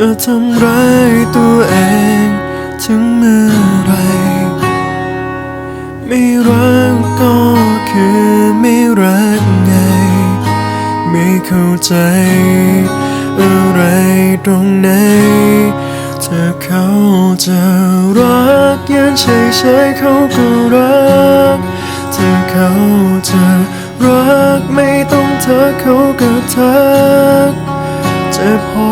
จะทำร้ายตัวเองถึงเมื่อไหรไม่รักก็คือไม่รักไง ไม่เข้าใจ อะไรตรงไหนเธอเขาจะรักยันเฉยๆเขาก็รัก เธอเขาจะรักไม่ต้องเธอเขาก็ทักจะพอ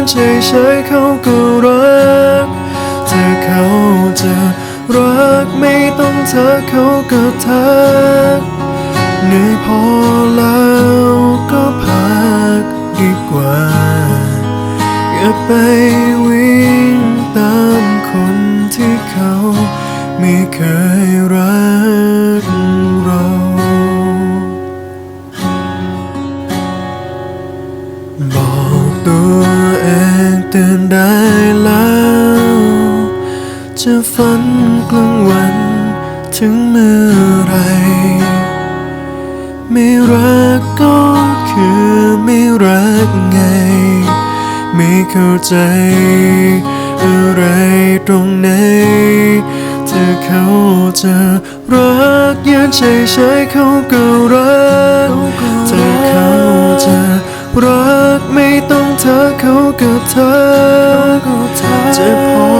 นเฉยๆเขาก็รักเธอเขาจะรักไม่ต้องเธอเขาก็ทักเหนื่อยพอแล้วก็พักดีกว่าอย่าไปวิ่งตามคนที่เขาไม่เคยรัก ตือนได้แล้ว จะฝันกลางวันถึงเมื่อไร ไม่รักก็คือไม่รักไง ไม่เข้าใจ อะไรตรงไหนเธอเขาจะรักยันเฉยๆเขาก็รักเธอเขาจะ รักไม่ต้องเธอเขาก็ทักจะพอ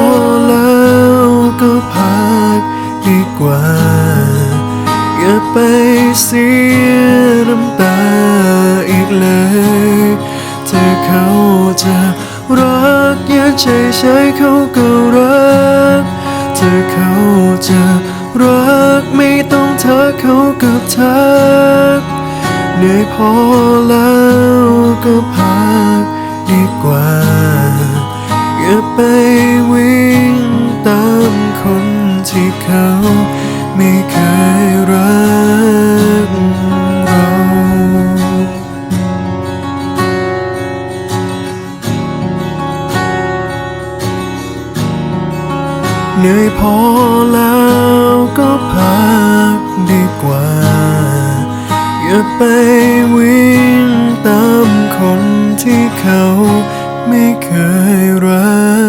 แล้วก็พักดีกว่า อย่าไปเสียน้ำตาอีกเลย เธอเขาจะรักยันเฉยๆเขาก็รัก เธอเขาจะรักไม่ต้องเธอเขาก็ทักเหนื่อยพอแล้ว ก็พักดีกว่า อย่าไปวิ่งตามคนที่เขาไม่เคยรักเรา เหนื่อยพอแล้ว คนที่เขาไม่เคยรัก